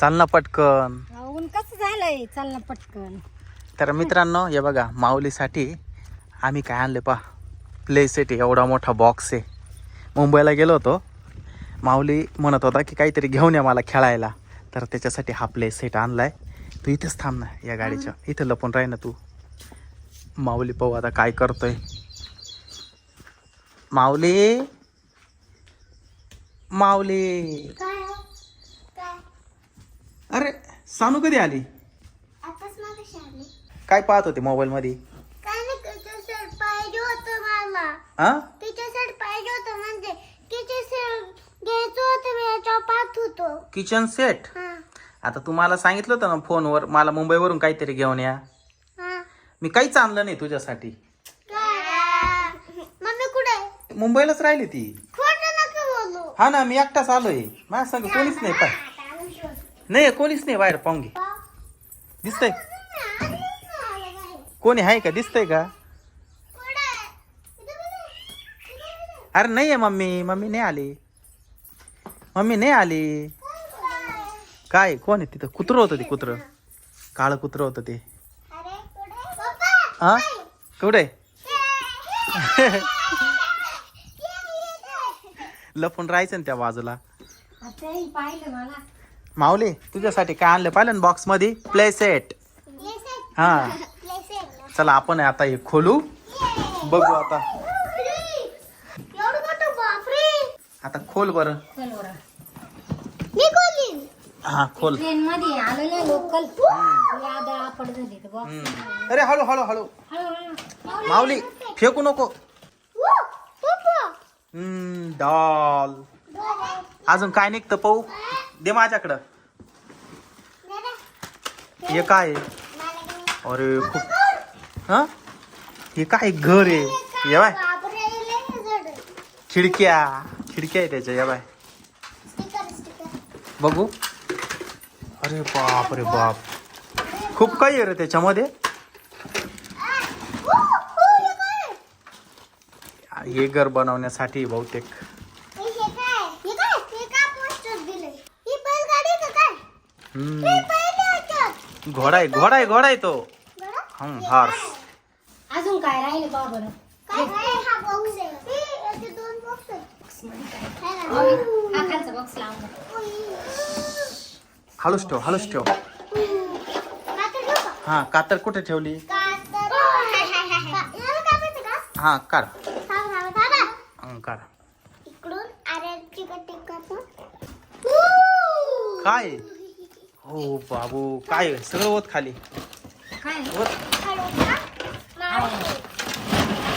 चाल ना पटकन. ऊन कसं झालंय? चाल ना पटकन. तर मित्रांनो हे बघा माऊलीसाठी आम्ही काय आणले पा प्ले सेट आहे एवढा मोठा बॉक्स आहे. मुंबईला गेलो होतो. माऊली म्हणत होता की काहीतरी घेऊन या मला खेळायला. तर त्याच्यासाठी हा प्ले सेट आणलाय. तू इथेच थांब ना या गाडीच्या. इथं लपून राही ना तू. माऊली पाहू आता काय करतोय. माऊली! माऊली! काय हो? काय? अरे सानू कधी आली? आताच काय पाहत होते मोबाईल मध्ये? काय नाही पाहिजे होतं मला. हा? पाहिजे म्हणजे घ्यायचं होतं मी याच्यावर पाहत होतो. किचन सेट हा. आता तुम्हाला सांगितलं होतं ना फोनवर मला मुंबईवरून काहीतरी घेऊन या. हा. मी काहीच आणलं नाही तुझ्यासाठी. काय मम्मी कुठे? आहे? मुंबईलाच राहिली ती. खोटं नका बोलू. हा ना मी एकटाच आलोय. माझ्या संग कोणीच नाही पाय नाही कोणीच नाही बाहेर पाहून घे. दिसतंय? कोणी आहे का? दिसतंय का? अरे नाही आहे मम्मी. मम्मी नाही आली. मम्मी नाही आली. काय? कोण आहे तिथं? कुत्रं होतं ते कुत्रं. काळं कुत्रं होतं ते. हा कुठे? लपून राहायचं ना त्या बाजूला. पाहिलं मला. माऊली तुझ्यासाठी काय आणलं पाहिलं ना बॉक्समध्ये प्ले सेट हा. चला आपण आता हे खोलू. बघू आता. एवढं मोठं बापरे! आता खोल बर. चल बरं. मी खोलीन. हा खोल. ट्रेन मध्ये आलं ना लोकल आदळ आपड झाली तर बॉक्स हम्म. अरे हळू हळू हळू. माऊली फेकू नको. हम्म, डॉल अजून काय निघतं पाहू? दे माझ्याकडं. हे काय? आहे? अरे खूप हा? हे काय घर आहे? ये बाय. खिडक्या. खिडक्या आहे त्याच्या या बाय. बघू. अरे बाप रे बाप. खूप काही आहे रे त्याच्यामध्ये. हे घर बनवण्यासाठी बहुतेक हे काय हे काय हे का पोस्टर दिलंय ही बैलगाडी का काय हम्म, हे ह्याच्यात. घोडा आहे घोडा आहे घोडा आहे तो? हम्म हॉर्स. अजून काय राहिले बा बरं? काय काय हा बॉक्स आहे? हे, याचे दोन बॉक्स आहेत. है ना? हा खालचा बॉक्स लावून हळूच ठेव हळूच ठेव. कातर घेऊ का? हा कातर कुठे ठेवली? हा काढ. हं, काढ. इकडून आर्याची कटिंग करतो. काय? हो बाबू काय आहे? सगळं होत खाली. काय? होत हळू का? मारू.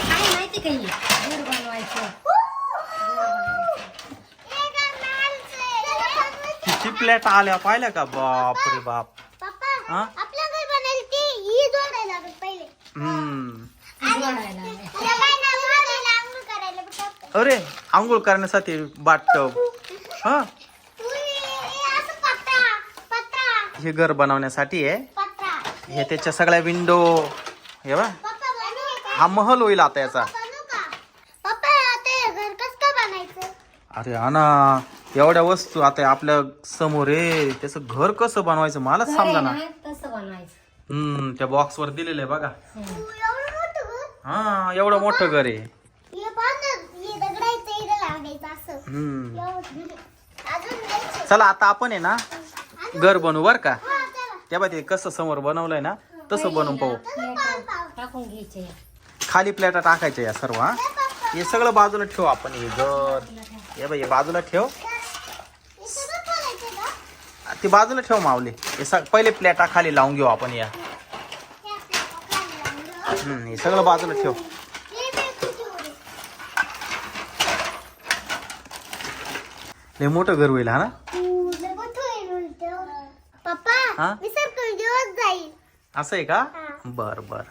काय माहिती काही घर बनवायचं. हे. किती प्लेट आल्या पाहिल्या का? बाप रे बाप. हा? आपल्या घर बनायला ती ही जोडायला लागेल पहिले. हम्म. जोडायला त्याला काय नाही जोडायला आंघोळ करायला बघ. अरे आंघोळ करण्यासाठी बाटटब हा तू हे- हे असं पत्रा पत्रा हे घर बनवण्यासाठी आहे. पत्रा हे त्याच्या सगळ्या विंडो हे बा? हा महल होईल आता याचा. हे अरे हा ना एवढ्या वस्तू आता आपल्यासमोर आहे. त्याचं घर कसं बनवायचं मलाच समजा ना. तसं बनवायचं. हम्म त्या बॉक्स वर दिलेलं आहे बघा. तू एवढं मोठं घर हा एवढं मोठं घर आहे हे हे हम्म. एवढं. अजून द्यायचं. चला आता आपण आहे ना घर बनवू बर का चला. तेव्हा ते कसं समोर बनवलंय ना तसं बनवून पाहू. टाकून घ्यायचे खाली प्लेटा टाकायच्या या सर्व हा हे सगळं बाजूला ठेवू आपण हे घर हे बाई हे बाजूला ठेव? ते बाजूला ठेव मावले हे स- पहिले प्लेटा खाली लावून घेऊ आपण या हे. हम्म, हे सगळं बाजूला ठेव. लय मोठं घर होईल हा ना तू लय मोठं आहे उलटं. पप्पा हा? दिवस जाईल. असं आहे का. बर बर.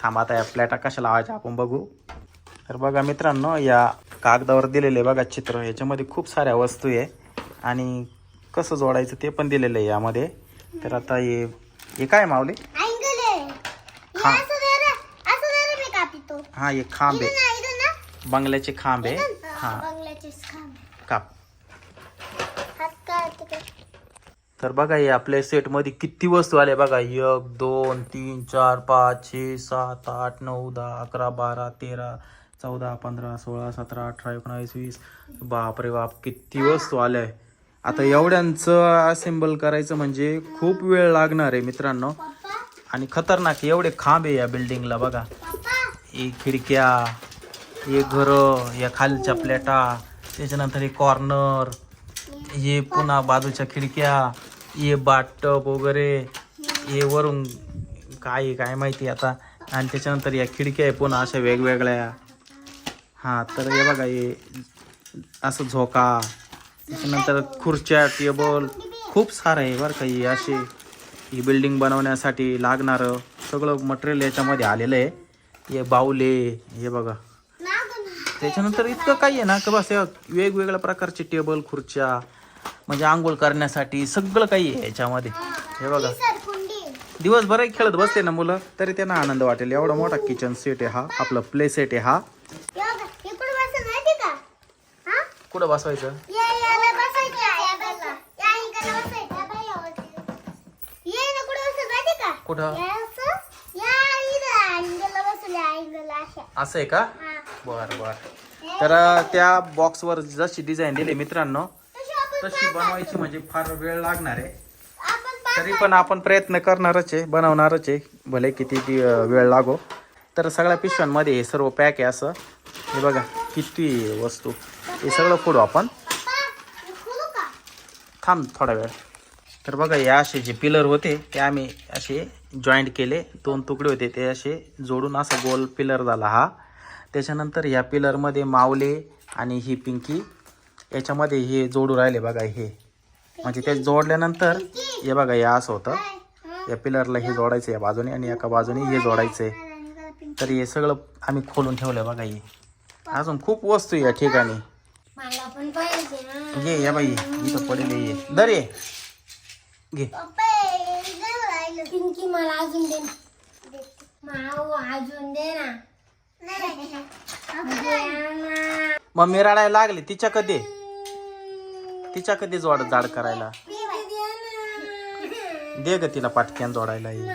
थांब आता या प्लेटा कशा लावायच्या आपण बघू. तर बघा मित्रांनो या कागदावर दिलेले बघा चित्र. याच्यामध्ये खूप साऱ्या वस्तू आहे. आणि कसं जोडायचं ते पण दिलेलं आहे यामध्ये. तर आता हे हे काय मावले हे हा. खांब आहे. बंगल्याचे खांब आहे. हा काप हात काय तिकडे तर बघा हे आपल्या सेटमध्ये किती वस्तू आल्या बघा. एक दोन तीन चार पाच छे सात आठ नऊ दहा अकरा बारा तेरा चौदा पंधरा सोळा सतरा अठरा एकोणावीस वीस. बापरे बाप किती वस्तू आल्या. आहे आता एवढ्यांचं असेंबल करायचं म्हणजे खूप वेळ लागणार आहे मित्रांनो. आणि खतरनाक एवढे खांब आहे या बिल्डिंगला बघा. ही खिडक्या हे घर या खालच्या प्लेटा त्याच्यानंतर हे कॉर्नर हे पुन्हा बाजूच्या खिडक्या. हे बाटप वगैरे हे वरून काय काय माहिती आता. आणि त्याच्यानंतर या खिडक्या आहे पुन्हा अशा वेगवेगळ्या. हां तर हे बघा हे असं झोका. त्याच्यानंतर खुर्च्या टेबल. खूप सारं आहे बरं का हे असे. ही बिल्डिंग बनवण्यासाठी लागणारं सगळं मटेरियल याच्यामध्ये आलेलं आहे. हे बाऊले हे बघा. त्याच्यानंतर इतकं काही आहे ना का बस वेगवेगळ्या प्रकारचे टेबल खुर्च्या म्हणजे आंघोळ करण्यासाठी सगळं काही आहे याच्यामध्ये. हे बघा. दिवसभर खेळत बसले ना मुलं तरी त्यांना आनंद वाटेल. एवढा मोठा किचन सेट आहे हा आपला प्ले सेट आहे हा. हा कुठं बसवायचं? कुठे असं आहे का? बर बर. तर त्या बॉक्सवर जशी डिझाईन दिली मित्रांनो तशी बनवायची म्हणजे फार वेळ लागणार आहे. तरी पण आपण प्रयत्न करणारच आहे बनवणारच आहे. भले किती ती, वेळ लागो. तर सगळ्या पिशव्यांमध्ये हे सर्व पॅक आहे असं. हे बघा किती वस्तू. हे सगळं फोडू आपण. थांब थोडा वेळ. तर बघा हे असे जे पिलर होते ते आम्ही असे जॉईंट केले. दोन तुकडे होते ते असे जोडून असा गोल पिलर झाला हा. त्याच्यानंतर ह्या पिलरमध्ये मावले आणि ही पिंकी. याच्यामध्ये हे जोडू राहिले बघा हे. म्हणजे ते जोडल्यानंतर हे बघा हे असं होतं. या पिलरला हे जोडायचं या बाजूने आणि एका बाजूने हे जोडायचं आहे तर हे सगळं आम्ही खोलून ठेवलं बघा हे. अजून खूप वस्तू या ठिकाणी. मला पण पाहिजे ना. ये या बाई. इथं पडेल ये दर ये घे. हे मला अजून दे अजून. दे ना. मम्मी रडायला लागली तिच्या कधी तिच्या कधी जोड जाड करायला. दे ग तिला पाटक्यान जोडायला येईल.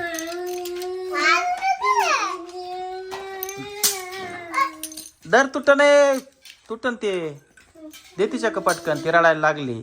दर तुटन तुटन ते. दे तिच्या का पटकन ती रडायला लागली.